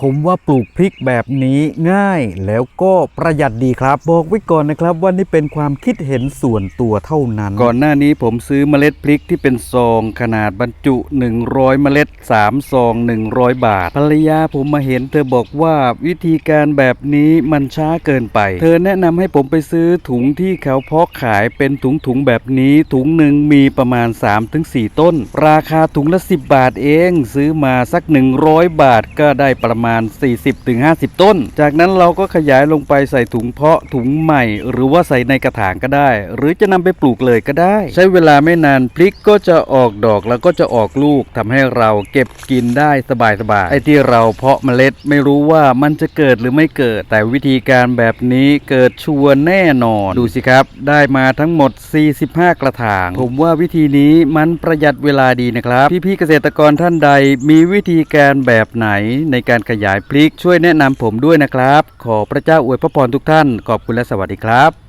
ผมว่าปลูกพริกแบบนี้ง่ายแล้วก็ประหยัดดีครับ บอกไว้ก่อนนะครับว่านี่เป็นความคิดเห็นส่วนตัวเท่านั้น ก่อนหน้านี้ผมซื้อเมล็ดพริกที่เป็นซองขนาดบรรจุ 100 เมล็ด 3 ซอง 100 บาท ภรรยาผมมาเห็นเธอบอกว่าวิธีการแบบนี้มันช้าเกินไป เธอแนะนำให้ผมไปซื้อถุงที่เขาเพาะขายเป็นถุงๆแบบนี้ถุงหนึ่งมีประมาณ 3-4 ต้น ราคาถุงละ 10 บาทเอง ซื้อมาสัก 100 บาทก็ได้ประมาณมาณ 40-50 ต้น จากนั้นเราก็ขยายลงไปใส่ถุงเพาะถุงใหม่ หรือว่าใส่ในกระถางก็ได้ หรือจะนำไปปลูกเลยก็ได้ ใช้เวลาไม่นานพริกก็จะออกดอกแล้วก็จะออกลูกทำให้เราเก็บกินได้สบายๆไอ้ที่เราเพาะเมล็ดไม่รู้ว่ามันจะเกิดหรือไม่เกิด แต่วิธีการแบบนี้เกิดชัวร์แน่นอน ดูสิครับ ได้มาทั้งหมด 45 กระถาง ผมว่าวิธีนี้มันประหยัดเวลาดีนะครับ พี่ๆเกษตรกรท่านใดมีวิธีการแบบไหนในการขยายพลิกช่วยแนะนำผมด้วยนะครับ ขอพระเจ้าอวยพระพรทุกท่าน ขอบคุณและสวัสดีครับ